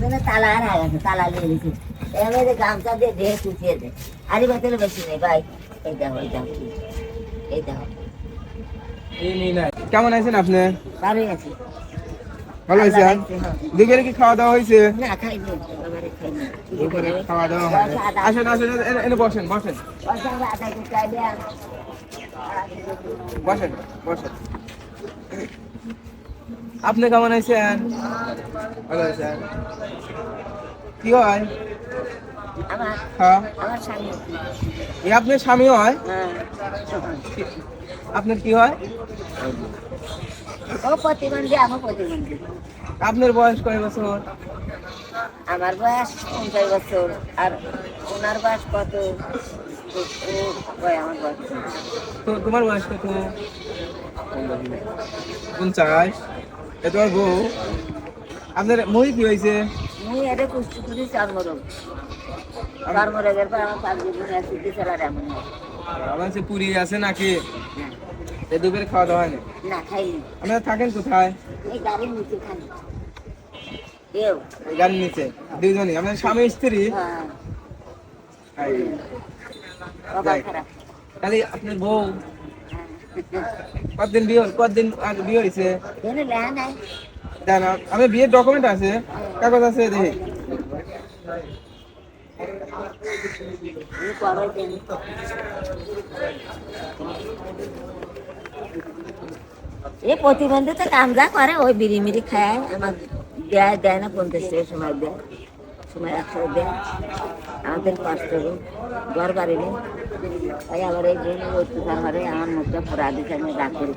জন্য তালা আর গেছে তালা লিয়ে দিচ্ছে এবার যে গামছা দিয়ে ঢের শুকিয়ে দেয় আরে বাতিল বেশি নেই ভাই। এই দেখো এই দেখো। দেখো। কেমন আছেন আপনি? ভালোই আছে। ভালো আছেন হ্যাঁ। দুপুরে কি খাওয়া দাওয়া হয়েছে? খাওয়া দাওয়া হয়নি। আসেন আসেন এনে- বসেন বসেন। বসেন বসেন। আপনি কেমন আছেন? ভালো আছেন কি হয়? আমার হ্যাঁ? আমার স্বামী। আপনার স্বামী হয়? হ্যাঁ। আপনার কি হয়? ও প্রতিবন্ধী আমার প্রতিবন্ধী। আপনার বয়স কয় বছর? আমার বয়স পঞ্চাশ বছর আর ওনার বয়স কত? আমার বয়স। তো তোমার বয়স কত? পঞ্চাশ। এ তোমার বউ? আপনার মই কি হয়েছে? মুই এটা কুষ্টি করি চর্মরোগ চর্মরোগের পর আমার পাঁচ দিন আছে বিছানার এমন আমার সে পুরী আছে নাকি? এ দুপুরে খাওয়া দাওয়া হয়নি না খাইনি আপনারা থাকেন কোথায়? এই গাড়ির নিচে খানি গাড়ির নিচে দুইজনই আপনার স্বামী স্ত্রী তাহলে আপনার বউ। কতদিন বিয়ে হল- কতদিন আগে বিয়ে হয়েছে? এখানে লেহা নাই। জান। আমি বিয়ের ডকুমেন্ট আছে কাগজ আছে দেখি। এই পরে দেন। এ প্রতিবন্ধী তো কাম যা করে ওই বিড়ি মিড়ি খায় আমার দেয় দেয় না পঞ্চাশ টাকা সময় দেয়। সময় একশো দেয় আমাদের কষ্ট ঘর বাড়ি নেই। তাই আবার এই জন্য অত্যাচার করে আমার মুখটা পড়া দিচ্ছে আমি রাগ করে।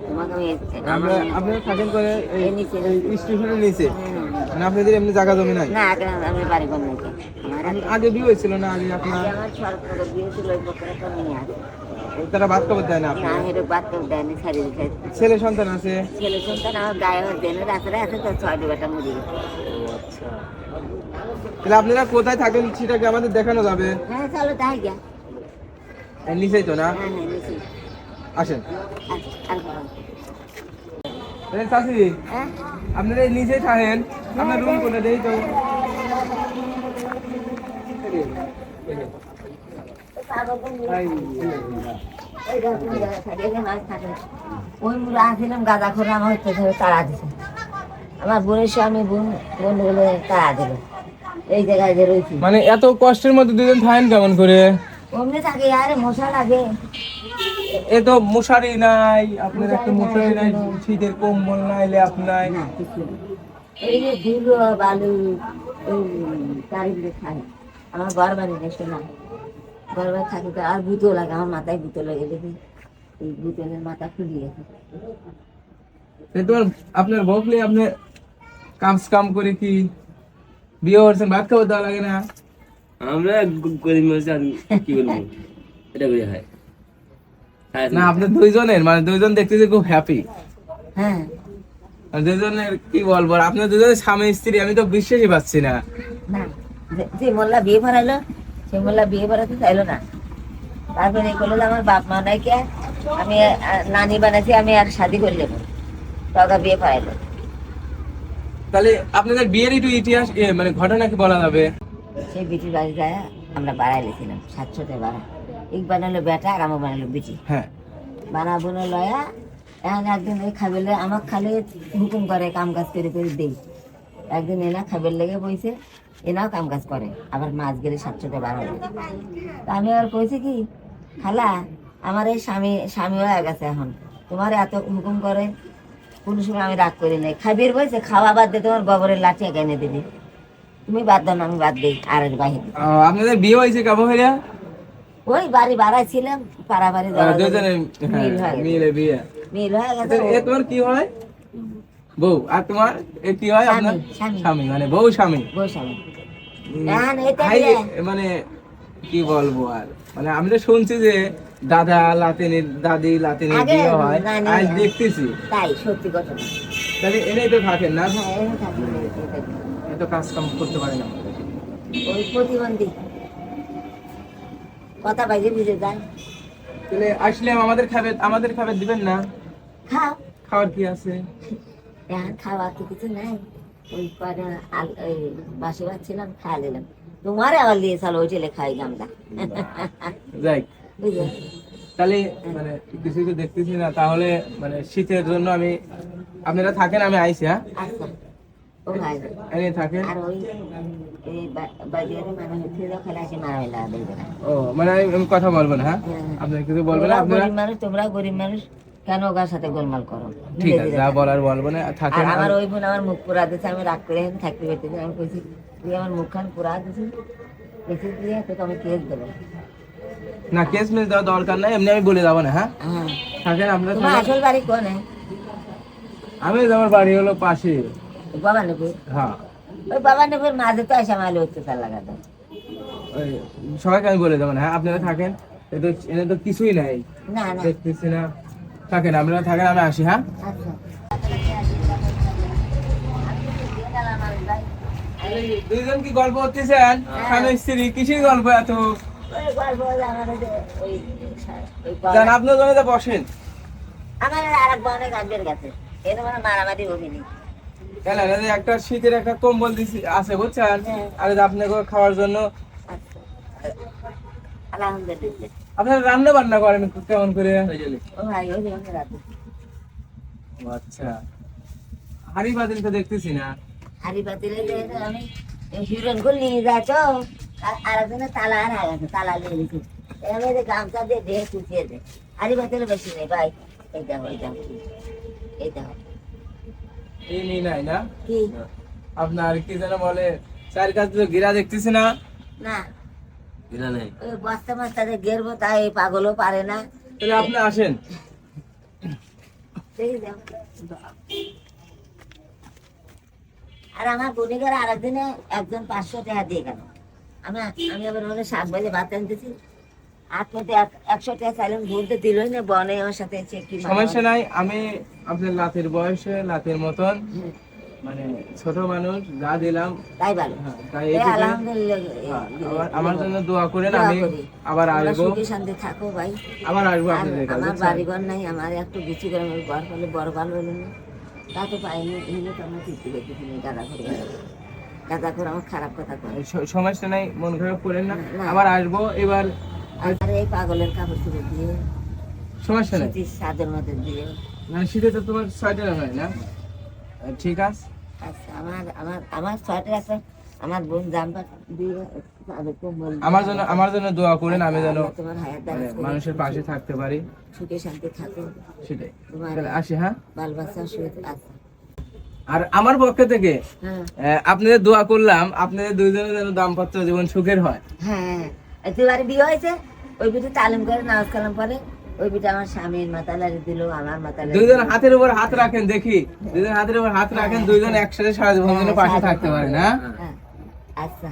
তোমাকে আমি আমরা আপনারা থাকেন করে এই এই নিচে। এই স্টেশনের নিচে? হুম। আপনাদের এমনি জায়গা জমি নাই? না আগে আমি বাড়ি ঘর নাকি আমার আগে আগে বিয়ে হয়েছিল না? আগে আপনার আমার সরকার বিয়ে ছিল ওই তো নিয়ে আসে তারা দেয় না না সন্তান আছে? ছেলে সন্তান আমার গায়ে দেনের আছে তো ছয় ডিবাটা মুড়ি গেছে তাহলে আপনারা কোথায় থাকেন? সেটা কি আমাদের দেখানো যাবে। হ্যাঁ চলো তাই গিয়া নিচেই তো না? হ্যাঁ হ্যাঁ আসেন। বলো। এই চাষি হ্যাঁ? আপনারা নিচেই থাকেন। আপনার রুম কোথায়? দেই তো। ওই মুড়ে আসছিলাম গাঁদা করে আমার হচ্ছে ধরে দিছে। আমার বোনের স্বামী বোন বোন বলে তাড়া দিল। এই জায়গায় যে রয়েছি। মানে এত কষ্টের মধ্যে দুজন থাকেন কেমন করে? অমনি থাকে আরে মশা লাগে। এ তো মশারি নাই আপনার একটা মশারি নাই শীতের কম্বল নাই ল্যাপ নাই। এই যে ধুলো বালু এই চারিদিকে খায়। আমার বাড়ি এসে না। ঘর বাড়ি থাকি তো আর ভূতো লাগে আমার মাথায় ভূতো লেগে দেখি। এই ভূতের মাথা ফুলিয়ে তোমার আপনার বকলে আপনি কাম কাম করে কি? বিয়ে করছেন ভাত খাবার দেওয়া লাগে না। আমরা গরিব মানুষ কি বলব? এটা করে হয়। না। আপনার দুইজনের মানে দুইজন দেখতেছি খুব হ্যাপি হ্যাঁ। দুজনের কি বলব? আপনার দুজনের স্বামী স্ত্রী আমি তো বিশ্বাসই পাচ্ছি না। যে- মোল্লা বিয়ে ভরাইলো সে মোল্লা বিয়ে ভরাতে চাইলো না। তারপরে এই করল আমার বাপ মা নাই কে আমি নানি বানাইছি আমি আর শাদি করে নেব তখন বিয়ে ভরাইলো তাহলে আপনাদের বিয়ের একটু ইতিহাস এ, মানে ঘটনা কি বলা যাবে? সেই বিটির বাড়ি যায় আমরা বাড়াই লিখিলাম সাতশোতে বাড়া। এক বানালো বেটা আর আমার বানালো বিটি। হ্যাঁ। বানাবো না লয়া এখন একদিন ওই খাবেলে আমার খালে হুকুম করে কাম কাজ করে করে দেই। একদিন এনা খাবের লেগে বইছে এনাও কাম কাজ করে আবার মাছ গেলে সাতশোতে বাড়াবে তা আমি আর কইছি কি খালা আমার এই স্বামী স্বামী হয়ে গেছে এখন। তোমার এত হুকুম করে কোনো সময় আমি রাগ করি নাই। খাবির বইছে খাওয়া বাদ দিয়ে তোমার গোবরের লাঠি এনে দিবি। তুমি বাদ দাও না আমি বাদ দিই আর বাহির ও, আপনাদের বিয়ে হয়েছে কেমন হইয়া ওই বাড়ি বাড়াইছিলাম পাড়া বাড়ি। দুজনে মিল হয়ে বিয়ে। মিল হয়ে গেছে। এ তোমার কি হয়? বউ আর তোমার এ কি হয় আপনার? স্বামী, মানে বউ স্বামী। বৈশাখী স্বামী। মানে কি বলব আর? মানে আমি তো শুনছি যে দাদা লাতিনির দাদি লাতিনির বিয়ে হয় আজ। দেখতেছি। তাই সত্যি কথা। তাহলে এনেই তো থাকেন না? হ্যাঁ এত কাজ কাম করতে পারে না। ওই প্রতিবন্ধী। কথা বাইরে বুঝে যায়। তাহলে আসলে আমাদের খাবে আমাদের খাবার দিবেন না? খাও। খাওয়ার কি আছে? খাওয়া তো কিছু নাই। ওই আল- ওই বাসে ছিলাম খাওয়া দিলাম। তোমার আবার দিয়ে চলো ওই ছেলে খাই গামটা যাই। তাহলে মানে কিছু তো দেখতেছি না তাহলে মানে শীতের জন্য আমি আপনারা থাকেন আমি আইসি হ্যাঁ? আচ্ছা। মানে কথা বলব না হ্যাঁ? আপনারা কিছু বলবেন না তোমরা গরিব মানুষ তোমরা গরিব মানুষ কেন ওকার সাথে গোলমাল করো? ঠিক আছে যা বলার বলব না আমার ওই বোন আমার মুখ পুরা দিচ্ছে আমি রাগ করে থাকতে পেরেছি আমি কইছি তুই আমার মুখখান পুরা দিছিস দিয়ে তোকে আমি কেস দেবো। না কেস মেস দেওয়ার দরকার নাই এমনি আমি বলে যাব না হ্যাঁ? হ্যাঁ। থাকেন আপনারা তোমার আসল বাড়ি কোনে? আমি আমার বাড়ি হলো পাশে। বাবা নেপুর হ্যাঁ। ওই বাবা নেপুর মাঝে তো আসে আমার লাগাতো ওই সবাইকে আমি বলে যাব না হ্যাঁ? আপনারা থাকেন এ এনে তো কিছুই নাই। না না। দেখতেছি না। থাকেন আপনারা থাকেন আমি আসি হ্যাঁ? আচ্ছা। দুইজন কি গল্প করতেছেন? স্বামী স্ত্রী কিসের গল্প এত? আপনার জন্য বসেন। আমার আর এক বোনের গাছের কাছে এর মানে মারামারি হবিনি কেন এই যে একটা শীতের একটা কম্বল দিছি আছে বুঝছেন? হ্যাঁ। আর আপনাকে খাওয়ার জন্য। আচ্ছা। আপনারা রান্না বান্না করেন কেমন করে? আচ্ছা। হাড়ি বাতিল তো দেখতেছি না। হাড়ি পাতিলে আমি হিরণ করে নিয়ে যাচ্ছ আর একজনে তালা আর গেছে তালা নিয়ে নিছি আমি গামছা দিয়ে দেহে চুকিয়ে দে হাড়ি পাতিলে বেশি নেই ভাই। এই দেখো এই দেখো এই দেখো। নাই না? কি? আপনার কি যেন বলে চার কাছে তো গিরা দেখতেছি না। না। দিলা নাই। ওই বস্তা মাস্তাতে গেরবো তাই পাগলও পারে না। তাহলে আপনি আসেন। দেখি। আর আমার গুণিগার আরেকদিনে একজন পাঁচশো টাকা দিয়ে গেল। আমি আমি আবার ওখানে সাত বাজে ভাত আনতেছি। একশো টাকা চাইলাম বলতে দিলই না বনে আমার সাথে এসে কি মারা সমস্যা নাই আমি আপনার লাতের বয়সে লাতের মতন মানে ছোট মানুষ যা দিলাম তাই ভালো। হ্যাঁ, হ্যাঁ, আমার- জন্য দোয়া করেন আমি আবার আসব। শান্তি থাকো ভাই। আবার আসব আপনাদের আমার বুঝছেন? বাড়িঘর নাই আমার একটু কিছু করে আমার ঘর ফলে বড় ভালো হলো না। তা তো পাইনি এনে তো আমার পেতেছি না দাদা করে গাদা করে আমার খারাপ কথা করে সমস্যা নাই মন খারাপ করেন না। না। আবার আসব এবার আর এই পাগলের কাপড় চুপড় দিয়ে সমস্যা নাই। সাদের মধ্যে দিয়ে। মানে শীতে তো তোমার সোয়েটার হয় না? ঠিক আছে। আচ্ছা আমার আমার আমার সোয়েটার আছে। আমার বোন জাম্পার দিয়ে আমার জন্য আমার জন্য দোয়া করেন আমি যেন মানে। মানুষের পাশে থাকতে পারি। সুখে শান্তি থাকো। সেটাই। আসি হ্যাঁ? বাল বাচ্চা শুয়ে আছে। আর আমার পক্ষ থেকে হ্যাঁ। আপনাদের দোয়া করলাম আপনাদের দুইজনের যেন দাম্পত্য জীবন সুখের হয়। হ্যাঁ। বাড়ি বিয়ে হয়েছে ওই বিটে তালিম করে নামাজ কালাম পরে ওই বিটে আমার স্বামীর মাথা লাগিয়ে দিল আমার মাথা দুইজন হাতের উপর হাত রাখেন দেখি। দুইজন হাতের উপর হাত রাখেন দুইজন একসাথে সারা জীবন পাশে থাকতে পারেন হ্যাঁ? হ্যাঁ। আচ্ছা।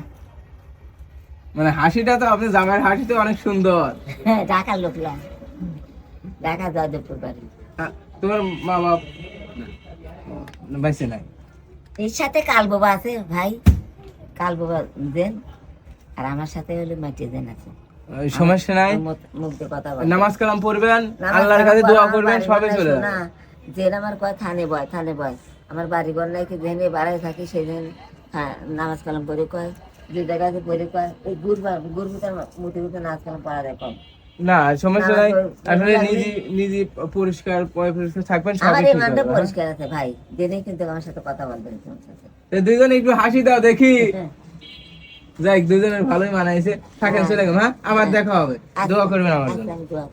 মানে হাসিটা তো আপনি জামাইয়ের হাসি তো অনেক সুন্দর। হ্যাঁ ঢাকার লোকলা ঢাকা যাদবপুর বাড়ি। তোমার মা বাপ বাইসে নাই? এর সাথে কাল বাবা আছে ভাই। কাল বাবা দেন আর আমার সাথে হলে মাটি দেন আছে। ওই সমস্যা নাই? মুখ- মুখ কথা বলে। নামাজ কালাম পড়বেন আল্লাহর কাছে দোয়া আমার করবেন সবে চলে। যাবে। যে আমার কয় থানে বয় থানে বয়। আমার বাড়ি ঘর নাই কি যেখানে বাড়ায় থাকি সেদিন হ্যাঁ নামাজ কালাম পড়ে কয় যে জায়গাতে পড়ে কয় ওই গুরবার গুরবিতার মুখে মুখে নামাজ কালাম পড়া যায় কম। না সমস্যা নাই। আসলে নিজে নিজে পরিষ্কার পরিষ্কার থাকবেন আমার সবই ঠিক হ্যাঁ? পরিষ্কার আছে ভাই। জেনে কিন্তু আমার সাথে কথা বলবেন তোমার দুইজন একটু হাসি দাও দেখি। হ্যাঁ। যাই দুইজনের ভালোই মানাইছে। থাকেন চলে গেলাম হ্যাঁ? আবার দেখা হবে। আচ্ছা। দোয়া করবেন আমার আচ্ছা, জন্য দোয়া